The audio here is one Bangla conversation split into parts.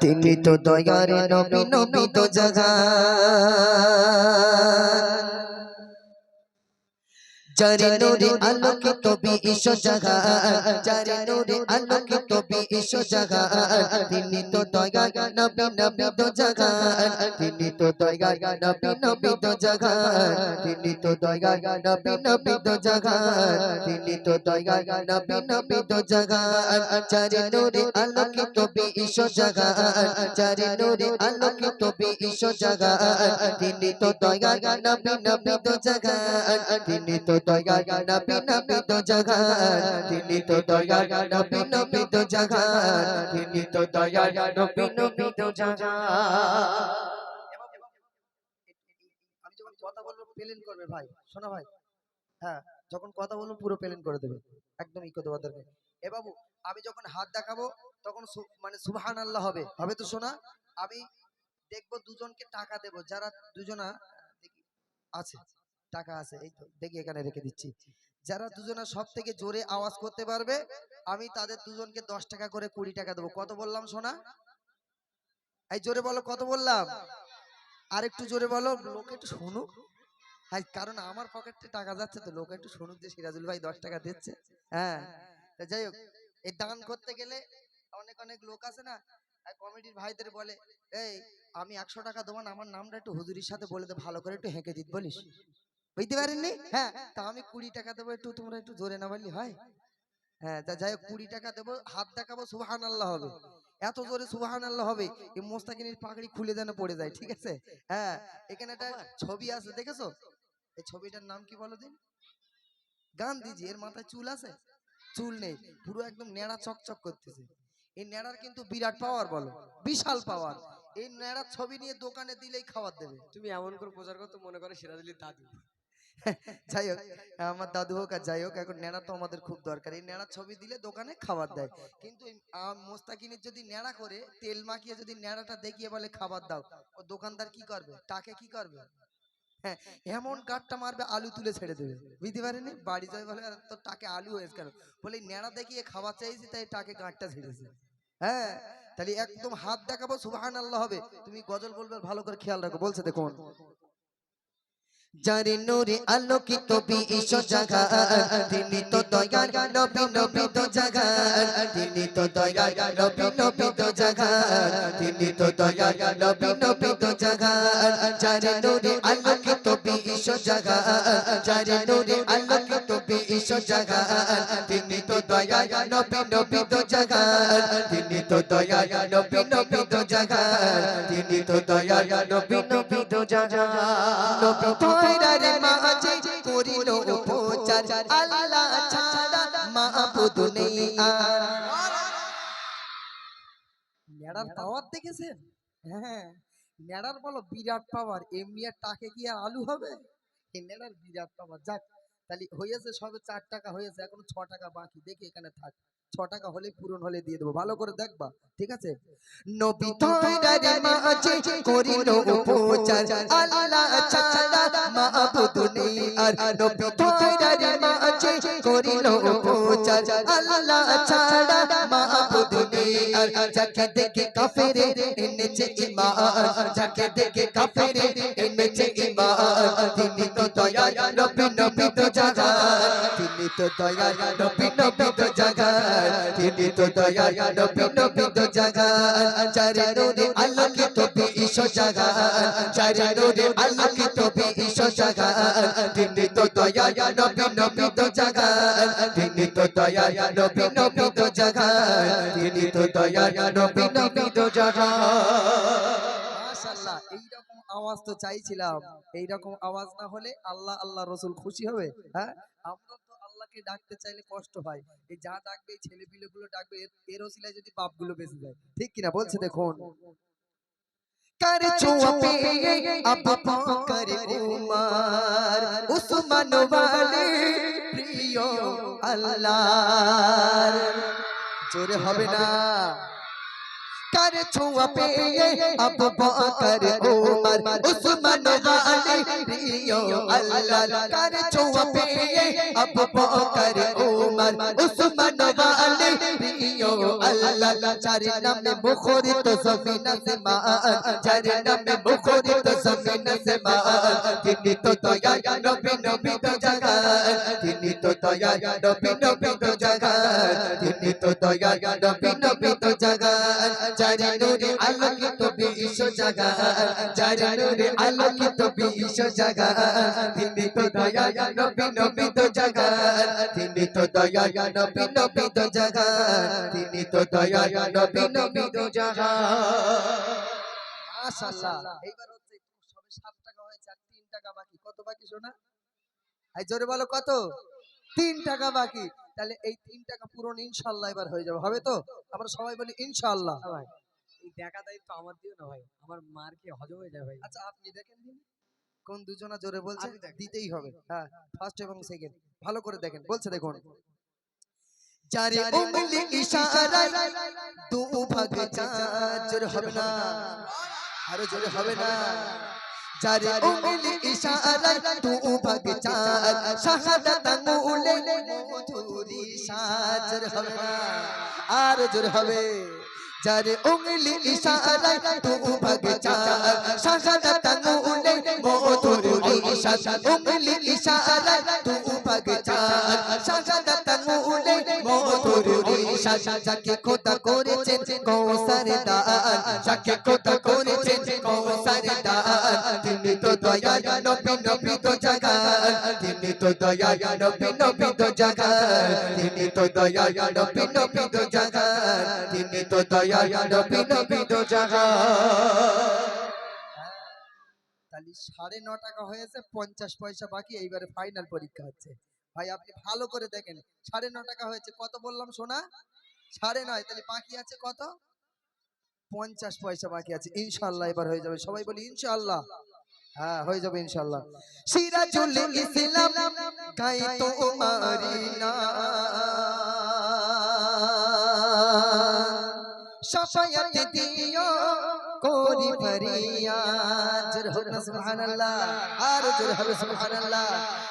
তিনি তো দয়ার নবী নবী তো জাগান। চারে নূরে আলোকিত বিশ জাগান চারে নূরে আলোকিত বিশ জাগান তিনি তো দয়ার নবী নবী তো জাগান তিনি তো দয়ার নবী নবী তো জাগান তিনি তো দয়ার নবী নবী তো জাগান তিনি তো দয়ার নবী নবী তো জাগান চারে নূরে আলোকিত বিশ জাগান চারে নূরে আলোকিত বিশ জাগান তিনি তো দয়ার নবী নবী তো জাগান তিনি তো যখন কথা বলব পুরো প্লেন করে দেবে একদম ইকো দেওয়া দরকার এ বাবু আমি যখন হাত দেখাবো তখন মানে সুবহান আল্লাহ হবে হবে তো শোনা আমি দেখব দুজনকে টাকা দেব যারা দুজনা আছে টাকা আছে, এই তো, দেখি এখানে রেখে দিচ্ছি। যারা দুজনা সব থেকে জোরে আওয়াজ করতে পারবে, আমি তাদের দুজনকে দশ টাকা করে কুড়ি টাকা দেবো। কত বললাম শোনা এই জোরে বলো, কত বললাম? আর একটু জোরে বলো, লোক একটু শুনুক। হ্যাঁ কারণ আমার পকেটে টাকা যাচ্ছে তো, লোক একটু শুনুক যে সিরাজুল ভাই দশ টাকা দিচ্ছে। হ্যাঁ যাই হোক, এই দান করতে গেলে অনেক অনেক লোক আছে না কমিটির ভাইদের বলে, এই, আমি একশো টাকা দেবো না, আমার নামটা একটু হুজুরির সাথে বলে দে, ভালো করে একটু হেঁকে দিত বলিস। বুঝতে পারেননি? হ্যাঁ তা আমি কুড়ি টাকা দেবো একটু তোমরা একটু জোরে না বললি হয়? হ্যাঁ তা যাই হোক কুড়ি টাকা দেবো হাত দেখাবো সুবহান আল্লাহ হবে। এত জোরে সুবহান আল্লাহ হবে এই মোস্তাকিনীর পাগড়ি খুলে যেন পড়ে যায় ঠিক আছে? হ্যাঁ এখানে একটা ছবি আছে দেখেছ? এই ছবিটার নাম কি বলো দিন? গান্ধীজি এর মাথায় চুল আছে? চুল নেই পুরো একদম নেড়া চকচক করতেছে। এই নেড়ার কিন্তু বিরাট পাওয়ার বলো বিশাল পাওয়ার এই নেড়ার ছবি নিয়ে দোকানে দিলেই খাবার দেবে। তুমি এমন করে প্রচার করতো মনে করে সিরাজুলির দাদু। যাই হোক আমার দাদু হোক আর যাই হোক, এখন নেড়া তো আমাদের খুব দরকার। এই নেড়ার ছবি দিলে দোকানে খাবার দেয়। কিন্তু মোস্তাকিনীর যদি নেড়া করে, তেল মাখিয়ে যদি নেড়াটা দেখিয়ে বলে খাবার দাও, ও দোকানদার কি করবে? তাকে কি করবে? হ্যাঁ এমন কাঠটা মারবে, আলু তুলে ছেড়ে দেবে। বুঝতে পারেনি বাড়ি যাবে বলে, "আরে, তোর টাকে আলু হয়েছে কেন? বলে নেড়া দেখিয়ে খাবার চাইছি, তাই টাকে কাঠটা ছেড়েছে। হ্যাঁ তাহলে একদম হাত দেখাবো সুবহান আল্লাহ হবে। তুমি গজল বলবে, ভালো করে খেয়াল রাখো। বলছে দেখুন। যারে নূরে আলোকিত বিশ জাগান তিনি তো দয়ার নবী নবী তো জাগান তিনি তো দয়ার নবী নবী তো জাগান তিনি তো দয়ার নবী নবী তো জাগান যারে নূরে আলোকিত বিশ জাগান যারে নূরে আলোকিত বিশ জাগান তিনি তো দয়ার নবী নবী তো জাগান তিনি তো দয়ার নবী নবী তো জাগান তোরার মাঝে করিল উপচার। আল্লাহ ছাড়া নেই আর। নেড়ার পাওয়ার দেখেছেন? হ্যাঁ। নেড়ার বলো বিরাট পাওয়ার, এমনি আর টাকে কি আর আলু হবে? বিরাট পাওয়ার। যাক, তাহলে হয়েছে, সবে চার টাকা হয়েছে, এখন ছ টাকা বাকি। দেখি এখানে থাক। ছ টাকা হলে পূরণ হলে দিয়ে দেবো। ভালো করে দেখবা ঠিক আছে? নবী তোরার মাঝে করিল উপচার। আল্লাহ ছাড়া মাবুদ নেই আর নবী তোরার মাঝে করিল উপচার। আল্লাহ ছাড়া মাবুদ নেই আর যাকে দেখে কাফেরে এনেছে ঈমান। যাকে দেখে কাফেরে এনেছে নবী তো জাগান তিনি তো দয়াল নবী নবী তো জাগান তিনি তো দয়াল নবী নবী তো জাগান চারে নূরে আলোকিত বিশ জাগান চারে নূরে আলোকিত নবী তো জাগান তিনি তো দয়াল নবী নবী তো জাগান তিনি তো দয়াল নবী নবী তো আওয়াজ তো চাইছিলাম এইরকম আওয়াজ না হলে আল্লাহ আল্লাহ রসুল খুশি হবে হ্যাঁ আমরা তো আল্লাহকে ডাকতে চাইলে কষ্ট হয় এই যা ডাকবে এই ছেলে পিলে গুলো ডাকবে এর- এর ওসিলায় যদি বাপ গুলো বেঁচে যায় ঠিক কিনা বলছে দেখুন कर छुआ पे अब कर उमर उस्मान वाले प्रियो अल्लाह জোরে হবে না কার ছোঁয়া পেয়ে আবু বকর ওমর উসমান আলী প্রিয় আল্লাহ কার ছোঁয়া পেয়ে আবু বকর ওমর উসমান আল্লাহ চার নামে মুখরিত জমিনা সে মা চার নামে মুখরিত জমিনা সে মা তিনি তো দয়া নবী নবী তো জাগা তিনি তো দয়া নবী নবী তো জাগা তিনি তো তিনি তো দয়া নবী নবী তো জাগা তিনি তো দয়া নবী নবী তো জাগা মাশাআল্লাহ এইবার হচ্ছে সবে 7 টাকা হয়েছে আর 3 টাকা বাকি। কত বাকি শোনা এই জোরে বলো কত? 3 টাকা বাকি। তাহলে এই 3 টাকা পূরণ ইনশাআল্লাহ এবার হয়ে যাবে। হবে তো? আমরা সবাই বলি ইনশাআল্লাহ ভাই এই দেখা দায়িত্ব আমার দিও না ভাই। আমার মার কি হজম হয়ে যায় ভাই। আচ্ছা আপনি দেখেন দিন। কোন দুজনা জোরে বলছে দিতেই হবে। হ্যাঁ ফার্স্ট এবং সেকেন্ড ভালো করে দেখেন। বলছে দেখুন। চারে উঙ্গলি ইশারায় দু ভাগ চার হবে না। আরও জোরে হবে না। চারে উঙ্গলি ইশারায় দু ভাগ চার শাহাদাত আঙ্গুলে মধুরি সাজর হবে না। আরও জোরে হবে। চারে উঙ্গলি ইশারায় দু ভাগ চার শাহাদাত আঙ্গুলে মধুরি সাজ উঙ্গলি ইশারায় দু ভাগ চার শাহাদাত আঙ্গুলে মধুরি সাজ। যাকে খোদা করেছেন কৌসার দান। যাকে খোদা করেছেন কৌসার দান। তিনি তো দয়া নবী নবী তো জাগান। তিনি তো দয়া নবী নবী তো জাগান। তিনি তো দয়া নবী নবী তো জাগান। তিনি তো দয়া নবী নবী তো জাগান। তাহলে সাড়ে ন টাকা হয়েছে, পঞ্চাশ পয়সা বাকি, এইবারে ফাইনাল পরীক্ষা হচ্ছে। ভাই, আপনি ভালো করে দেখেন, সাড়ে ন টাকা হয়েছে, কত বললাম শোনা সাড়ে নয়, তাহলে বাকি আছে কত? পঞ্চাশ পয়সা বাকি আছে ইনশাল্লাহ এবার হয়ে যাবে। সবাই বলি ইনশাল্লাহ হ্যাঁ হয়ে যাবে ইনশাল্লাহ সিরাজুল ইসলাম দিও। কোরি ফরিয়াদ। জোর হোক না সুবহানাল্লাহ। আর জোর হবে সুবহানাল্লাহ।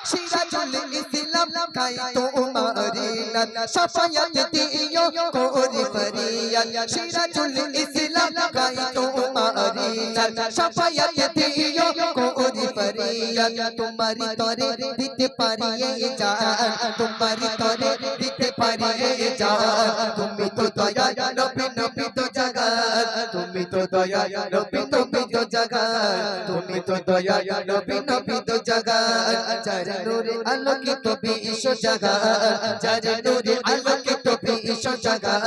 সিরাজুল ইসলাম গাই তোমারি না শাফায়াত দিও কোরি ফরিয়াদ। সিরাজুল ইসলাম গাই তোমারি না শাফায়াত দিও কোরি ফরিয়াদ। তোমারি তরে দিতে পারি এ জান তোমারি তরে দিতে পারি এ জান তুমি তুমি তো দয়া নবী নবী তো জাগান তুমি তো দয়া নবী নবী তো জাগান চার নূরে আলোকিত বিশ্ব জাগান চার নূরে আলোকিত বিশ্ব জাগান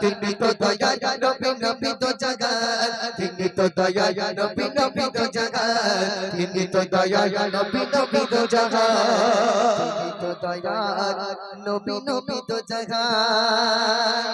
তুমি তো দয়া নবী নবী তো জাগান তুমি তো দয়া নবী নবী তো জাগান তুমি তো দয়া নবী নবী তো জাগান তুমি তো দয়া নবী নবী তো জাগান